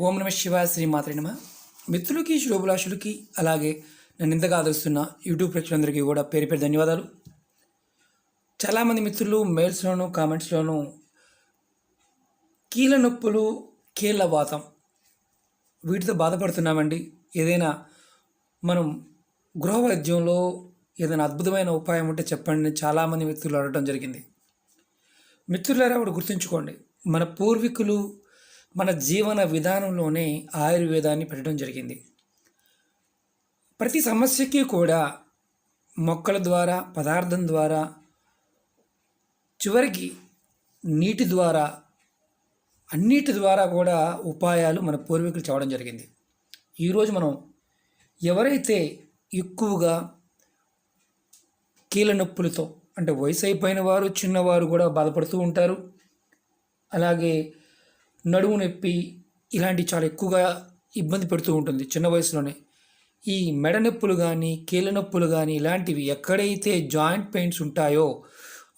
ఓం నమ శివాయ శ్రీ మాత్రే నమ. మిత్రులకి శుభభిలాషులకి అలాగే నన్ను ఇంతగా ఆదరిస్తున్న యూట్యూబ్ ప్రేక్షకులందరికీ కూడా పేరు పేరు ధన్యవాదాలు. చాలామంది మిత్రులు మెయిల్స్లోను కామెంట్స్లోను కీళ్ళ నొప్పులు కీళ్ళ వాతం. వీటితో బాధపడుతున్నామండి. ఏదైనా మనం గృహ వైద్యంలో ఏదైనా అద్భుతమైన ఉపాయం ఉంటే చెప్పండి చాలామంది మిత్రులు అడగడం జరిగింది. మిత్రులారా ఒకటి గుర్తుంచుకోండి. మన పూర్వీకులు మన జీవన విధానంలోనే ఆయుర్వేదాన్ని పెట్టడం జరిగింది. ప్రతి సమస్యకి కూడా మొక్కల ద్వారా పదార్థం ద్వారా చివరికి నీటి ద్వారా అన్నిటి ద్వారా కూడా ఉపాయాలు మన పూర్వీకులు చెప్పడం జరిగింది. ఈరోజు మనం ఎవరైతే ఎక్కువగా కీళ్ళ నొప్పులతో అంటే వయసు అయిపోయిన వారు చిన్నవారు కూడా బాధపడుతూ ఉంటారు. అలాగే నడుము నొప్పి ఇలాంటి చాలా ఎక్కువగా ఇబ్బంది పెడుతూ ఉంటుంది చిన్న వయసులోనే. ఈ మెడ నొప్పులు కానీ కీళ్ళ నొప్పులు కానీ ఇలాంటివి ఎక్కడైతే జాయింట్ పెయిన్స్ ఉంటాయో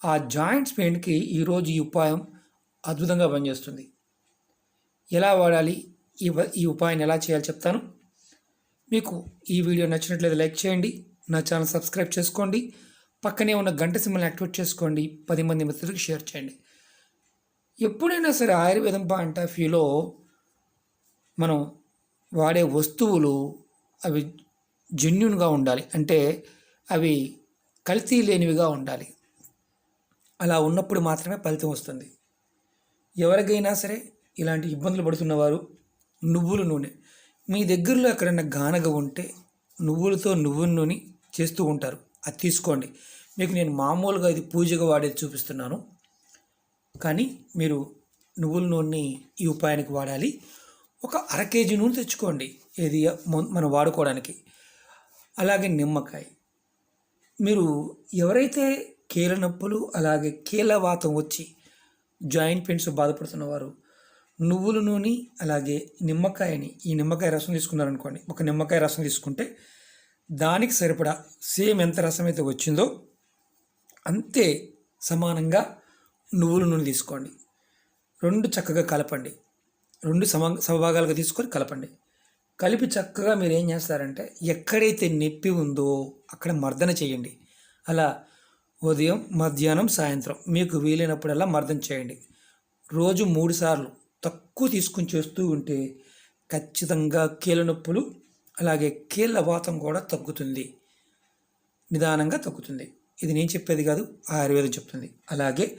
ఆ జాయింట్స్ పెయిన్కి ఈరోజు ఈ ఉపాయం అద్భుతంగా పనిచేస్తుంది. ఎలా వాడాలి? ఈ ఈ ఉపాయాన్ని ఎలా చేయాలి చెప్తాను. మీకు ఈ వీడియో నచ్చినట్లయితే లైక్ చేయండి నా ఛానల్ సబ్స్క్రైబ్ చేసుకోండి పక్కనే ఉన్న గంట సింబల్ని యాక్టివేట్ చేసుకోండి పది మంది మిత్రులకు షేర్ చేయండి. ఎప్పుడైనా సరే ఆయుర్వేదం పాయింట్ ఆఫ్ వ్యూలో మనం వాడే వస్తువులు అవి జెన్యున్గా ఉండాలి. అంటే అవి కల్తీ లేనివిగా ఉండాలి. అలా ఉన్నప్పుడు మాత్రమే ఫలితం వస్తుంది. ఎవరికైనా సరే ఇలాంటి ఇబ్బందులు పడుతున్నవారు నువ్వుల నూనె. మీ దగ్గరలో ఎక్కడైనా గానగ ఉంటే నువ్వులతో నువ్వుల నూనె చేస్తూ ఉంటారు. అది తీసుకోండి. మీకు నేను మామూలుగా ఇది పూజగా వాడేది చూపిస్తున్నాను. కానీ మీరు నువ్వుల నూనెని ఈ ఉపాయానికి వాడాలి. ఒక అర కేజీ నూనె తెచ్చుకోండి. ఏది మనం వాడుకోవడానికి. అలాగే నిమ్మకాయ. మీరు ఎవరైతే కీళ్ళ నొప్పులు అలాగే కీళ్ళ వాతం వచ్చి జాయింట్ పెయిన్స్ బాధపడుతున్నవారు నువ్వుల నూనె అలాగే నిమ్మకాయని ఈ నిమ్మకాయ రసం తీసుకున్నారనుకోండి. ఒక నిమ్మకాయ రసం తీసుకుంటే దానికి సరిపడా సేమ్ ఎంత రసం అయితే వచ్చిందో అంతే సమానంగా నువ్వుల నూనె తీసుకోండి. రెండు చక్కగా కలపండి. రెండు సమ సమభాగాలుగా తీసుకొని కలపండి. కలిపి చక్కగా మీరు ఏం చేస్తారంటే ఎక్కడైతే నొప్పి ఉందో అక్కడ మర్దన చేయండి. అలా ఉదయం మధ్యాహ్నం సాయంత్రం మీకు వీలైనప్పుడల్లా మర్దన చేయండి. రోజు మూడు సార్లు తక్కువ తీసుకుని చేస్తూ ఉంటే ఖచ్చితంగా కీళ్ళ నొప్పులు అలాగే కీళ్ళ వాతం కూడా తగ్గుతుంది. నిదానంగా తగ్గుతుంది. ఇది నేను చెప్పేది కాదు ఆయుర్వేదం చెప్తుంది. అలాగే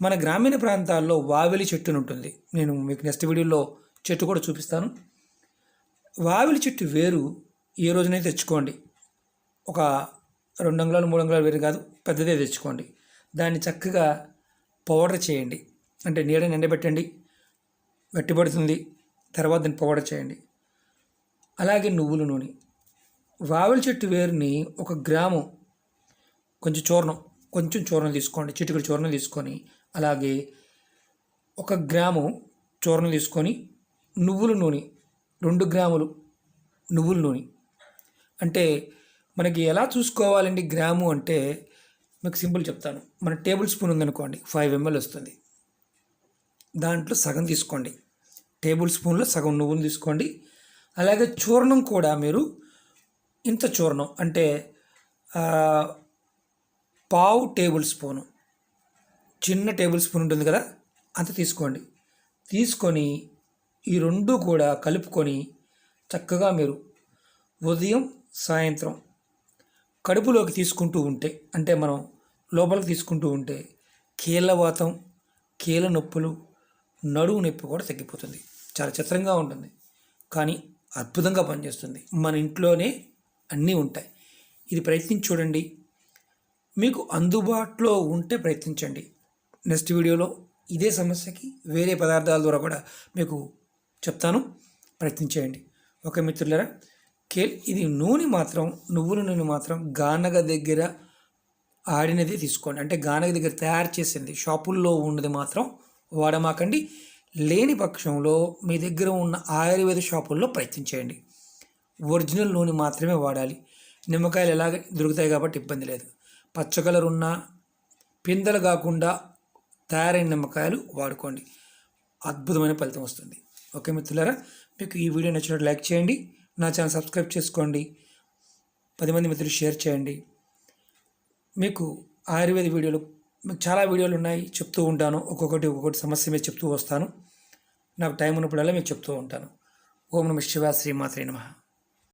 మన గ్రామీణ ప్రాంతాల్లో వావిలి చెట్టును ఉంటుంది. నేను మీకు నెక్స్ట్ వీడియోలో చెట్టు కూడా చూపిస్తాను. వావిలి చెట్టు వేరు ఏ రోజునైతే తెచ్చుకోండి. ఒక రెండు అంగుళాలు మూడు అంగుళాలు వేరు కాదు పెద్దదే తెచ్చుకోండి. దాన్ని చక్కగా పౌడర్ చేయండి. అంటే నీడని ఎండబెట్టండి గట్టిపడుతుంది తర్వాత దాన్ని పౌడర్ చేయండి. అలాగే నువ్వుల నూనె. వావిలి చెట్టు వేరుని ఒక గ్రాము కొంచెం చూర్ణం కొంచెం చూర్ణం తీసుకోండి చిటికడు చూర్ణం తీసుకొని అలాగే ఒక గ్రాము చూర్ణం తీసుకొని నువ్వుల నూనె రెండు గ్రాములు నువ్వుల నూనె. అంటే మనకి ఎలా చూసుకోవాలండి గ్రాము అంటే మీకు సింపుల్ చెప్తాను. మన టేబుల్ స్పూన్ ఉందనుకోండి ఫైవ్ ఎంఎల్ వస్తుంది. దాంట్లో సగం తీసుకోండి. టేబుల్ స్పూన్లో సగం నువ్వులు తీసుకోండి. అలాగే చూర్ణం కూడా మీరు ఇంత చూర్ణం అంటే పావు టేబుల్ స్పూను చిన్న టేబుల్ స్పూన్ ఉంటుంది కదా అంత తీసుకోండి. తీసుకొని ఈ రెండు కూడా కలుపుకొని చక్కగా మీరు ఉదయం సాయంత్రం కడుపులోకి తీసుకుంటూ ఉంటే అంటే మనం లోపలికి తీసుకుంటూ ఉంటే కీళ్ళవాతం కీళ్ళ నొప్పులు నడువు నొప్పి కూడా తగ్గిపోతుంది. చాలా చిత్రంగా ఉంటుంది. కానీ అద్భుతంగా పనిచేస్తుంది. మన ఇంట్లోనే అన్నీ ఉంటాయి. ఇది ప్రయత్నించి చూడండి. మీకు అందుబాటులో ఉంటే ప్రయత్నించండి. నెక్స్ట్ వీడియోలో ఇదే సమస్యకి వేరే పదార్థాల ద్వారా కూడా మీకు చెప్తాను. ప్రయత్నించేయండి ఓకే మిత్రులరా కే ఇది నూనె మాత్రం నువ్వుల నూనె మాత్రం గానగ దగ్గర ఆడినది తీసుకోండి. అంటే గానగ దగ్గర తయారు చేసింది షాపుల్లో ఉన్నది మాత్రం వాడమాకండి. లేని పక్షంలో మీ దగ్గర ఉన్న ఆయుర్వేద షాపుల్లో ప్రయత్నించేయండి ఒరిజినల్ నూనె మాత్రమే వాడాలి. నిమ్మకాయలు ఎలాగ దొరుకుతాయి కాబట్టి ఇబ్బంది లేదు. పచ్చ కలర్ ఉన్న పిందెలు కాకుండా తయారైన నిమ్మకాయలు వాడుకోండి. అద్భుతమైన ఫలితం వస్తుంది. ఓకే మిత్రులారా మీకు ఈ వీడియో నచ్చినట్టు లైక్ చేయండి నా ఛానల్ సబ్స్క్రైబ్ చేసుకోండి పది మంది మిత్రులు షేర్ చేయండి. మీకు ఆయుర్వేద వీడియోలు మీకు చాలా వీడియోలు ఉన్నాయి చెప్తూ ఉంటాను. ఒక్కొక్కటి ఒక్కొక్కటి సమస్య మీద చెప్తూ వస్తాను. నాకు టైం ఉన్నప్పుడల్లా మీకు చెప్తూ ఉంటాను. ఓం నమ శివ శ్రీమాత్రే నమః.